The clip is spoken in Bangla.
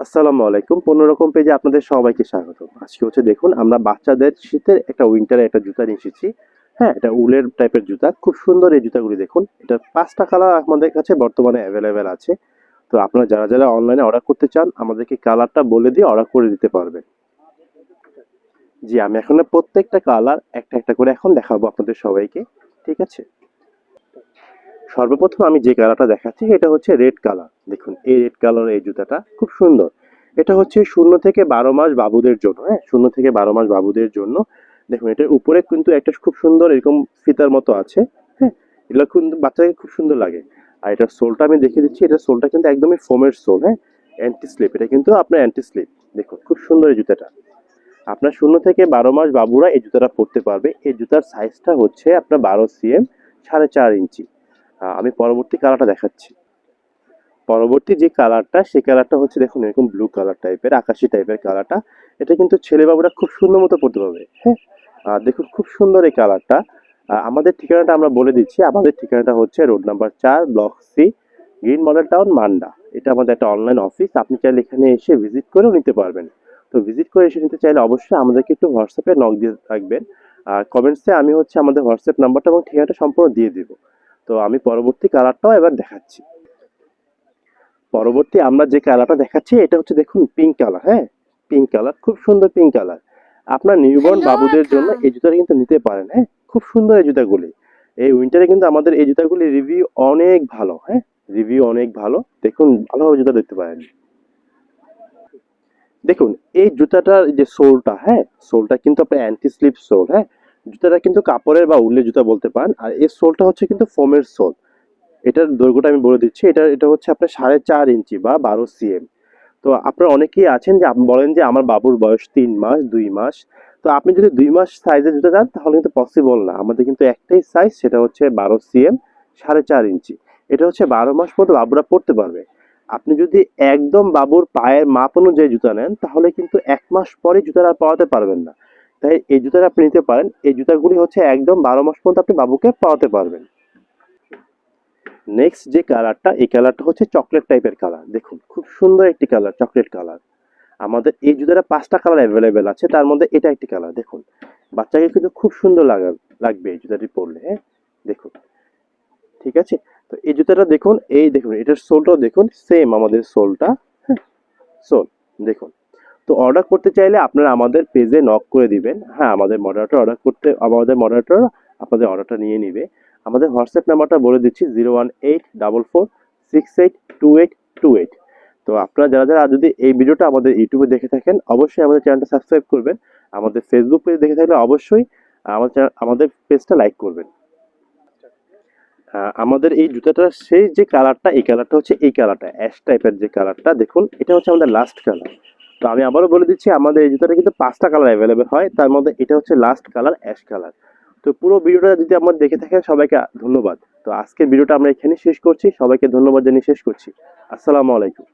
আসসালামু আলাইকুম। পনেরো রকম পেজে আপনাদের সবাইকে স্বাগত। আজকে হচ্ছে দেখুন, আমরা বাচ্চাদের শীতের একটা উইন্টারে একটা জুতা নিয়ে এসেছি। হ্যাঁ এটা উলের টাইপের জুতা। খুব সুন্দর এই জুতাগুলি দেখুন। এটা পাঁচটা কালার আমাদের কাছে বর্তমানে অ্যাভেলেবেল আছে। তো আপনারা যারা যারা অনলাইনে অর্ডার করতে চান, আমাদেরকে কালারটা বলে দিয়ে অর্ডার করে দিতে পারবেন। জি, আমি এখন প্রত্যেকটা কালার একটা একটা করে এখন দেখাবো আপনাদের সবাইকে। ঠিক আছে? সর্বপ্রথম আমি যে কালারটা দেখাচ্ছি, এটা হচ্ছে রেড কালার। দেখুন, এই রেড কালার, এই জুতাটা খুব সুন্দর। এটা হচ্ছে শূন্য থেকে বারো মাস বাবুদের জন্য হ্যাঁ? শূন্য থেকে বারো মাস বাবুদের জন্য। দেখুন এটার উপরে কিন্তু একটা খুব সুন্দর এরকম ফিতার মতো আছে হ্যাঁ? এগুলো কিন্তু বাচ্চাকে খুব সুন্দর লাগে। আর এটার সোলটা আমি দেখিয়ে দিচ্ছি, এটার সোলটা কিন্তু একদমই ফোমের সোল হ্যাঁ? অ্যান্টি স্লিপ এটা কিন্তু আপনার অ্যান্টি স্লিপ দেখুন, খুব সুন্দর এই জুতাটা। আপনার শূন্য থেকে বারো মাস বাবুরা এই জুতাটা পরতে পারবে। এই জুতার সাইজটা হচ্ছে আপনার বারো সিএম সাড়ে চার ইঞ্চি। আমি পরবর্তী কালারটা দেখাচ্ছি। পরবর্তী যে কালারটা সেই কালারটা হচ্ছে দেখুন এরকম ব্লু কালার টাইপের আকাশি টাইপের কালারটা এটা কিন্তু ছেলে বাবুরা খুব সুন্দর মতো পড়তে পারবে হ্যাঁ? দেখুন খুব সুন্দর এই কালারটা আমাদের ঠিকানাটা আমরা বলে দিচ্ছি। আমাদের ঠিকানাটা হচ্ছে রোড নাম্বার চার block C green model town Manda এটা আমাদের একটা অনলাইন অফিস আপনি চাইলে এখানে এসে ভিজিট করেও নিতে পারবেন। তো ভিজিট করে এসে নিতে চাইলে অবশ্যই আমাদেরকে একটু হোয়াটসঅ্যাপে নক দিয়ে থাকবেন। আর কমেন্টসে আমি হচ্ছে আমাদের হোয়াটসঅ্যাপ নাম্বারটা এবং ঠিকানাটা সম্পূর্ণ দিয়ে দিব। তো আমি পরবর্তী কালারটাও এবার দেখাচ্ছি। পরবর্তী আমরা যে কালারটা দেখাচ্ছি এটা হচ্ছে দেখুন পিঙ্ক কালার হ্যাঁ? পিঙ্ক কালার খুব সুন্দর পিঙ্ক কালার আপনার নিউবর্ন বাবুদের জন্য এই জুতাটা কিন্তু নিতে পারেন হ্যাঁ? খুব সুন্দর এই জুতাগুলি। এই উইন্টারে কিন্তু আমাদের এই জুতাগুলি রিভিউ অনেক ভালো হ্যাঁ? রিভিউ অনেক ভালো। দেখুন ভালোভাবে জুতা দেখতে পারেন। দেখুন এই জুতাটার যে সোলটা হ্যাঁ? সোলটা কিন্তু আপনার অ্যান্টি স্লিপ সোল হ্যাঁ? জুতাটা কিন্তু কাপড়ের বা উল্লের জুতা বলতে পারেন। আর এর সোলটা হচ্ছে কিন্তু ফোমের সোল। এটার দৈর্ঘ্যটা আমি বলে দিচ্ছি। এটা এটা হচ্ছে আপনার সাড়ে চার ইঞ্চি বা বারো সিএম। তো আপনারা অনেকেই আছেন যে আপ- বলেন যে আমার বাবুর বয়স তিন মাস, দুই মাস। তো আপনি যদি দুই মাস সাইজের জুতা চান, তাহলে কিন্তু পসিবল না। আমাদের কিন্তু একটাই সাইজ সেটা হচ্ছে বারো সিএম, সাড়ে চার ইঞ্চি। এটা হচ্ছে বারো মাস পর্যন্ত বাবুরা পড়তে পারবে। আপনি যদি একদম বাবুর পায়ের মাপ অনুযায়ী জুতা নেন, তাহলে কিন্তু এক মাস পরে জুতাটা পাওয়াতে পারবেন না। তাই এই জুতাটা আপনি নিতে পারেন। এই জুতাগুলি হচ্ছে একদম বারো মাস পর্যন্ত আপনি বাবুকে পাওয়াতে পারবেন। নেক্সট যে কালারটা এই কালারটা হচ্ছে চকলেট টাইপের কালার দেখুন, খুব সুন্দর একটি কালার চকলেট কালার আমাদের এই জুতাটা পাঁচটা কালার অ্যাভেলেবেল আছে, তার মধ্যে এটা একটি কালার দেখুন, বাচ্চাকে কিন্তু খুব সুন্দর লাগা, লাগবে এই জুতাটি পরলে হ্যাঁ? দেখুন, ঠিক আছে? তো এই জুতাটা দেখুন, এই দেখুন, এটার সোলটাও দেখুন সেম আমাদের সোলটা হ্যাঁ? সোল দেখুন। তো অর্ডার করতে চাইলে আপনারা আমাদের পেজে নক করে দিবেন। হ্যাঁ আমাদের মডারেটর অর্ডার করতে, আমাদের মডারেটর আপনাদের অর্ডারটা নিয়ে নিবে। আমাদের হোয়াটসঅ্যাপ নাম্বারটা বলে দিচ্ছি zero one eight double four six eight two eight two eight তো আপনারা যারা যারা যদি এই ভিডিওটা আমাদের ইউটিউবে দেখে থাকেন, অবশ্যই আমাদের চ্যানেলটা সাবস্ক্রাইব করবেন। আমাদের ফেসবুক পেজ দেখে থাকলে অবশ্যই আমাদের আমাদের পেজটা লাইক করবেন। আমাদের এই জুতাটার সেই যে কালারটা এই কালারটা হচ্ছে এই কালারটা অ্যাশ টাইপের যে কালারটা দেখুন, এটা হচ্ছে আমাদের লাস্ট কালার তো আমি আবারও বলে দিচ্ছি, আমাদের এই জুতাটা কিন্তু পাঁচটা কালার অ্যাভেলেবেল হয়। তার মধ্যে এটা হচ্ছে লাস্ট কালার অ্যাশ কালার তো পুরো ভিডিওটা যদি আমার দেখে থাকেন সবাইকে ধন্যবাদ। তো আজকের ভিডিওটা আমরা এখানে শেষ করছি। সবাইকে ধন্যবাদ জানিয়ে শেষ করছি। আসসালামু আলাইকুম।